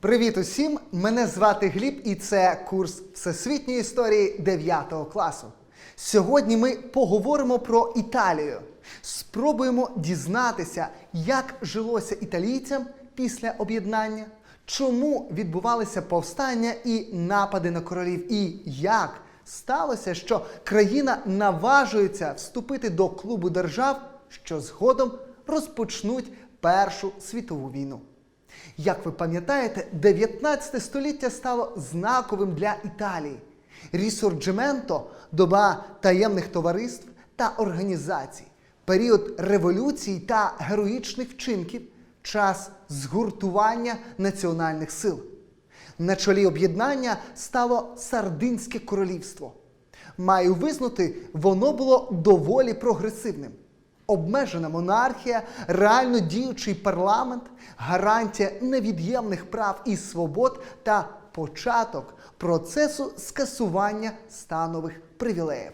Привіт усім! Мене звати Гліб, і це курс всесвітньої історії 9 класу. Сьогодні ми поговоримо про Італію. Спробуємо дізнатися, як жилося італійцям після об'єднання, чому відбувалися повстання і напади на королів, і як сталося, що країна наважується вступити до клубу держав, що згодом розпочнуть Першу світову війну. Як ви пам'ятаєте, 19 століття стало знаковим для Італії. Рісорджименто доба таємних товариств та організацій, період революцій та героїчних вчинків, час згуртування національних сил. На чолі об'єднання стало Сардинське королівство. Маю визнати, воно було доволі прогресивним. Обмежена монархія, реально діючий парламент, гарантія невід'ємних прав і свобод та початок процесу скасування станових привілеїв.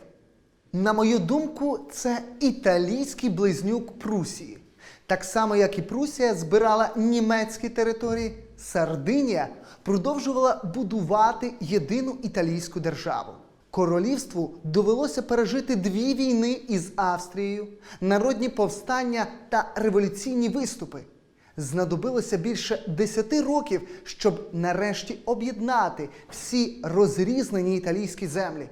На мою думку, це італійський близнюк Прусії. Так само, як і Прусія збирала німецькі території, Сардинія продовжувала будувати єдину італійську державу. Королівству довелося пережити дві війни із Австрією, народні повстання та революційні виступи. Знадобилося більше 10 років, щоб нарешті об'єднати всі розрізнені італійські землі.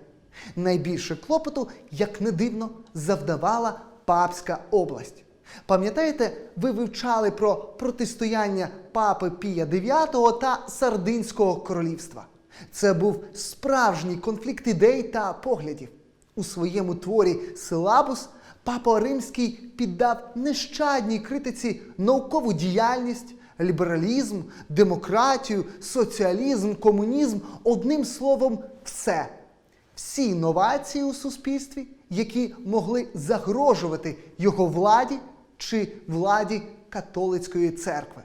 Найбільше клопоту, як не дивно, завдавала Папська область. Пам'ятаєте, ви вивчали про протистояння папи Пія IX та Сардинського королівства. Це був справжній конфлікт ідей та поглядів. У своєму творі Силабус папа Римський піддав нещадній критиці наукову діяльність, лібералізм, демократію, соціалізм, комунізм, одним словом, все. Всі інновації у суспільстві, які могли загрожувати його владі чи владі католицької церкви.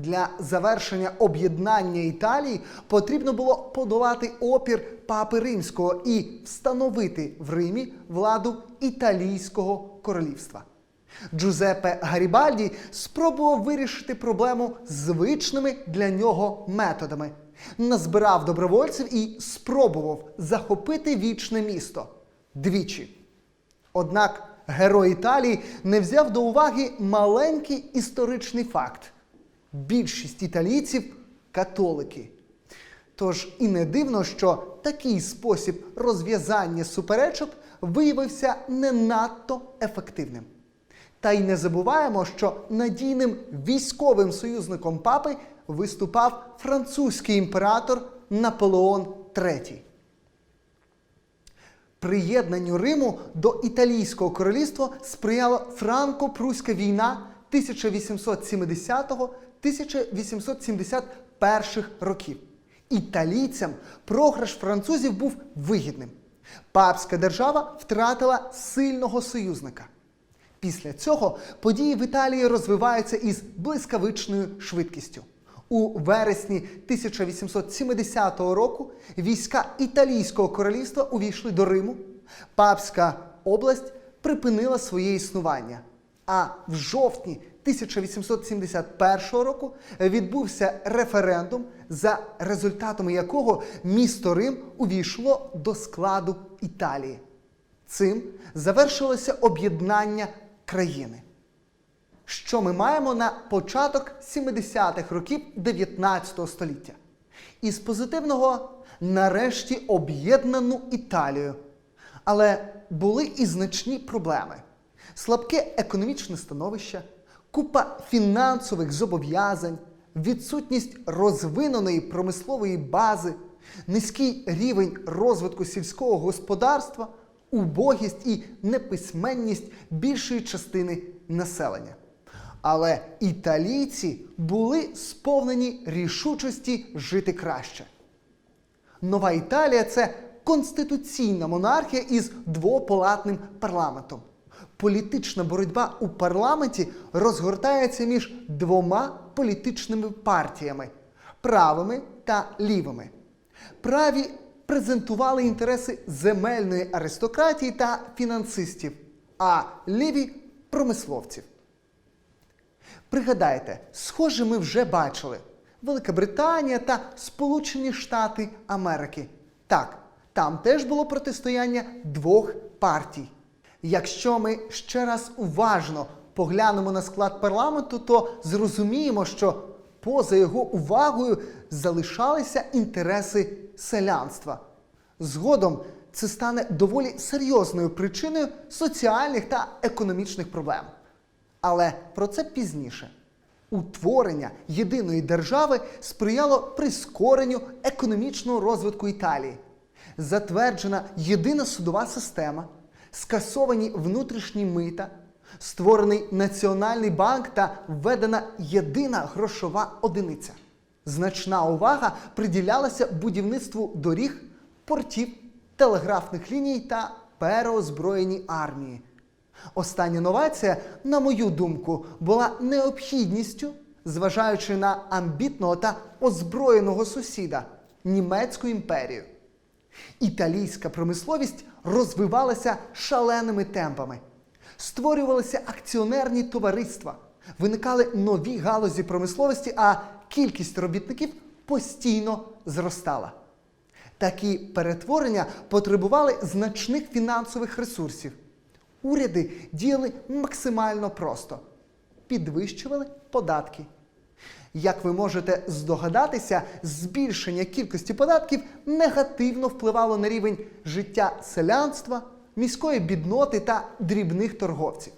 Для завершення об'єднання Італії потрібно було подолати опір папи римського і встановити в Римі владу італійського королівства. Джузеппе Гарібальді спробував вирішити проблему звичними для нього методами. Назбирав добровольців і спробував захопити вічне місто двічі. Однак герой Італії не взяв до уваги маленький історичний факт більшість італійців католики. Тож і не дивно, що такий спосіб розв'язання суперечок виявився не надто ефективним. Та й не забуваємо, що надійним військовим союзником папи виступав французький імператор Наполеон III. Приєднанню Риму до Італійського королівства сприяла Франко-Пруська війна 1870-1871 років. Італійцям програш французів був вигідним. Папська держава втратила сильного союзника. Після цього події в Італії розвиваються із блискавичною швидкістю. У вересні 1870 року війська Італійського королівства увійшли до Риму. Папська область припинила своє існування. А в жовтні 1871 року відбувся референдум, за результатами якого місто Рим увійшло до складу Італії. Цим завершилося об'єднання країни. Що ми маємо на початок 70-х років 19 століття? Із позитивного нарешті об'єднану Італію. Але були і значні проблеми: слабке економічне становище, купа фінансових зобов'язань, відсутність розвиненої промислової бази, низький рівень розвитку сільського господарства, убогість і неписьменність більшої частини населення. Але італійці були сповнені рішучості жити краще. Нова Італія це конституційна монархія із двопалатним парламентом. Політична боротьба у парламенті розгортається між двома політичними партіями правими та лівими. Праві презентували інтереси земельної аристократії та фінансистів, а ліві промисловців. Пригадайте, схоже, ми вже бачили. Велика Британія та Сполучені Штати Америки. Так, там теж було протистояння двох партій. Якщо ми ще раз уважно поглянемо на склад парламенту, то зрозуміємо, що поза його увагою залишалися інтереси селянства. Згодом це стане доволі серйозною причиною соціальних та економічних проблем. Але про це пізніше. Утворення єдиної держави сприяло прискоренню економічного розвитку Італії. Затверджена єдина судова система, скасовані внутрішні мита, створений Національний банк та введена єдина грошова одиниця. Значна увага приділялася будівництву доріг, портів, телеграфних ліній та переозброєній армії. Остання новація, на мою думку, була необхідністю, зважаючи на амбітного та озброєного сусіда німецьку імперію. Італійська промисловість розвивалася шаленими темпами, створювалися акціонерні товариства, виникали нові галузі промисловості, а кількість робітників постійно зростала. Такі перетворення потребували значних фінансових ресурсів. Уряди діяли максимально просто, підвищували податки. Як ви можете здогадатися, збільшення кількості податків негативно впливало на рівень життя селянства, міської бідноти та дрібних торговців.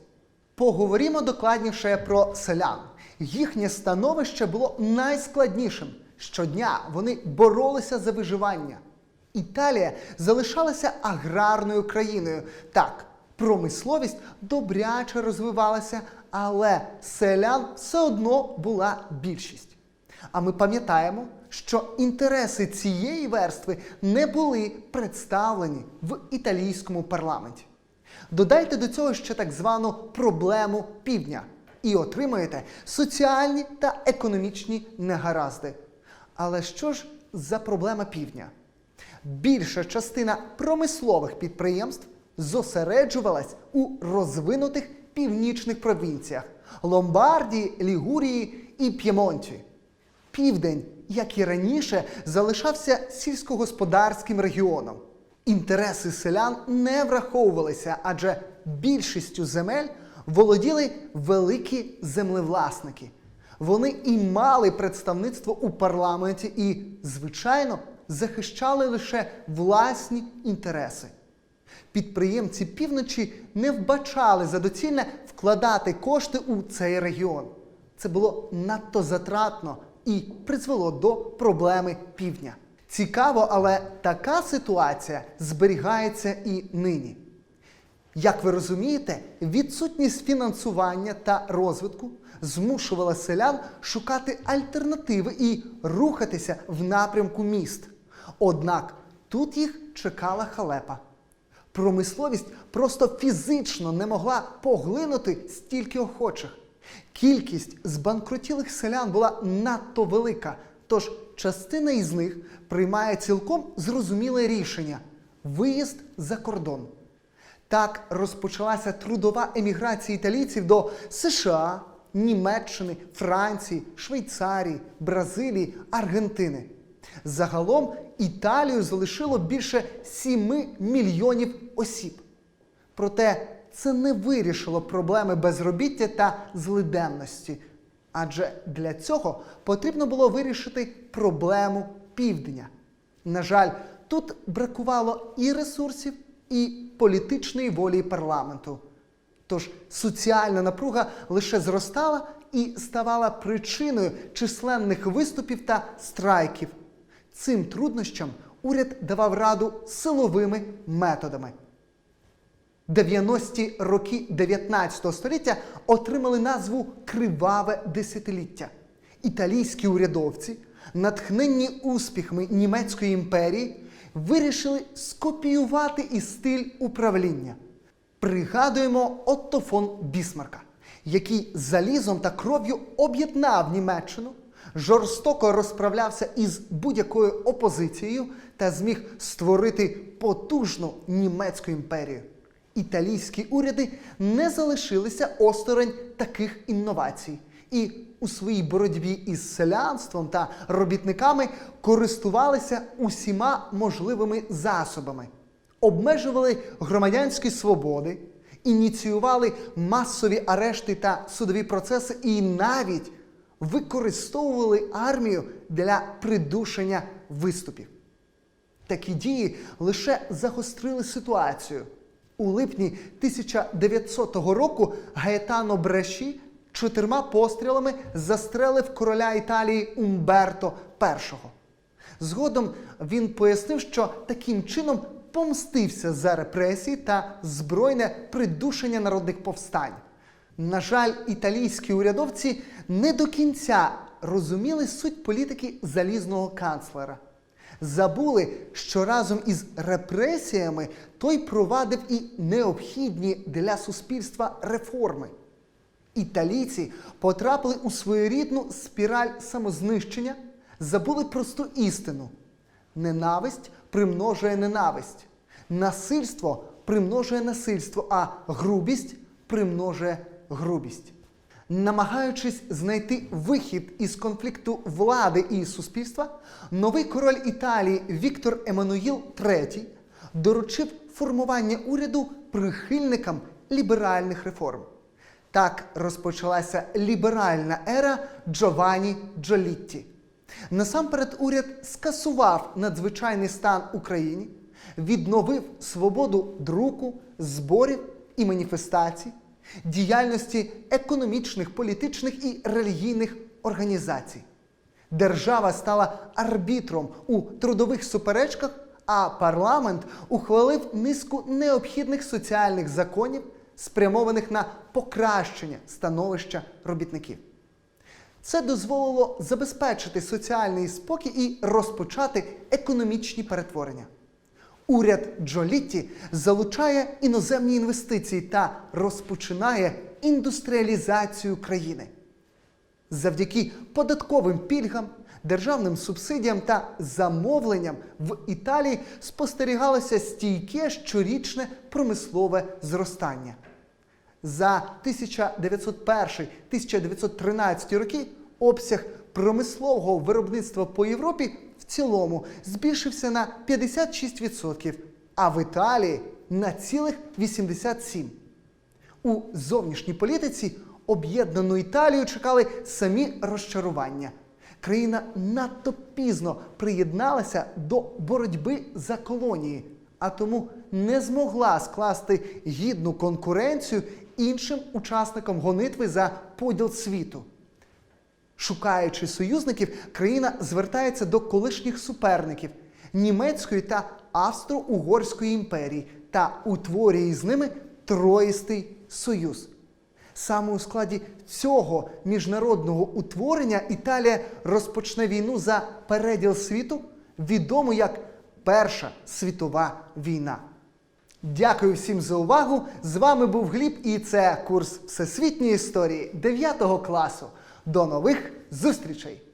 Поговоримо докладніше про селян. Їхнє становище було найскладнішим. Щодня вони боролися за виживання. Італія залишалася аграрною країною. Так, промисловість добряче розвивалася, але селян все одно була більшість. А ми пам'ятаємо, що інтереси цієї верстви не були представлені в італійському парламенті. Додайте до цього ще так звану проблему півдня і отримаєте соціальні та економічні негаразди. Але що ж за проблема півдня? Більша частина промислових підприємств зосереджувалась у розвинутих північних провінціях Ломбардії, Лігурії і П'ємонті. Південь, як і раніше, залишався сільськогосподарським регіоном. Інтереси селян не враховувалися, адже більшістю земель володіли великі землевласники. Вони і мали представництво у парламенті і, звичайно, захищали лише власні інтереси. Підприємці півночі не вбачали за доцільне вкладати кошти у цей регіон. Це було надто затратно і призвело до проблеми півдня. Цікаво, але така ситуація зберігається і нині. Як ви розумієте, відсутність фінансування та розвитку змушувала селян шукати альтернативи і рухатися в напрямку міст. Однак тут їх чекала халепа. Промисловість просто фізично не могла поглинути стільки охочих. Кількість збанкрутілих селян була надто велика, тож частина із них приймає цілком зрозуміле рішення виїзд за кордон. Так розпочалася трудова еміграція італійців до США, Німеччини, Франції, Швейцарії, Бразилії, Аргентини. Загалом Італію залишило більше 7 мільйонів осіб. Проте це не вирішило проблеми безробіття та злиденності. Адже для цього потрібно було вирішити проблему півдня. На жаль, тут бракувало і ресурсів, і політичної волі парламенту. Тож соціальна напруга лише зростала і ставала причиною численних виступів та страйків. Цим труднощам уряд давав раду силовими методами. 90-ті роки 19 століття отримали назву Криваве десятиліття. Італійські урядовці, натхненні успіхами німецької імперії, вирішили скопіювати і стиль управління. Пригадуємо Отто фон Бісмарка, який залізом та кров'ю об'єднав Німеччину, жорстоко розправлявся із будь-якою опозицією та зміг створити потужну німецьку імперію. Італійські уряди не залишилися осторонь таких інновацій і у своїй боротьбі із селянством та робітниками користувалися усіма можливими засобами, обмежували громадянські свободи, ініціювали масові арешти та судові процеси і навіть використовували армію для придушення виступів. Такі дії лише загострили ситуацію. У липні 1900 року Гаетано Бреші чотирма пострілами застрелив короля Італії Умберто І. Згодом він пояснив, що таким чином помстився за репресії та збройне придушення народних повстань. На жаль, італійські урядовці не до кінця розуміли суть політики залізного канцлера. Забули, що разом із репресіями той провадив і необхідні для суспільства реформи. Італійці потрапили у своєрідну спіраль самознищення, забули просту істину. Ненависть примножує ненависть, насильство примножує насильство, а грубість примножує грубість. Намагаючись знайти вихід із конфлікту влади і суспільства, новий король Італії Віктор Еммануїл III доручив формування уряду прихильникам ліберальних реформ. Так розпочалася ліберальна ера Джованні Джолітті. Насамперед, уряд скасував надзвичайний стан Україні, відновив свободу друку, зборів і маніфестацій, діяльності економічних, політичних і релігійних організацій. Держава стала арбітром у трудових суперечках, а парламент ухвалив низку необхідних соціальних законів, спрямованих на покращення становища робітників. Це дозволило забезпечити соціальний спокій і розпочати економічні перетворення. Уряд Джолітті залучає іноземні інвестиції та розпочинає індустріалізацію країни. Завдяки податковим пільгам, державним субсидіям та замовленням в Італії спостерігалося стійке щорічне промислове зростання. За 1901-1913 роки обсяг промислового виробництва по Європі в цілому збільшився на 56%, а в Італії на цілих 87%. У зовнішній політиці об'єднану Італію чекали самі розчарування. Країна надто пізно приєдналася до боротьби за колонії, а тому не змогла скласти гідну конкуренцію іншим учасникам гонитви за поділ світу. Шукаючи союзників, країна звертається до колишніх суперників німецької та австро-угорської імперії та утворює із ними Троїстий Союз. Саме у складі цього міжнародного утворення Італія розпочне війну за переділ світу, відому як Перша світова війна. Дякую всім за увагу. З вами був Гліб, і це курс Всесвітньої історії 9 класу. До нових зустрічей!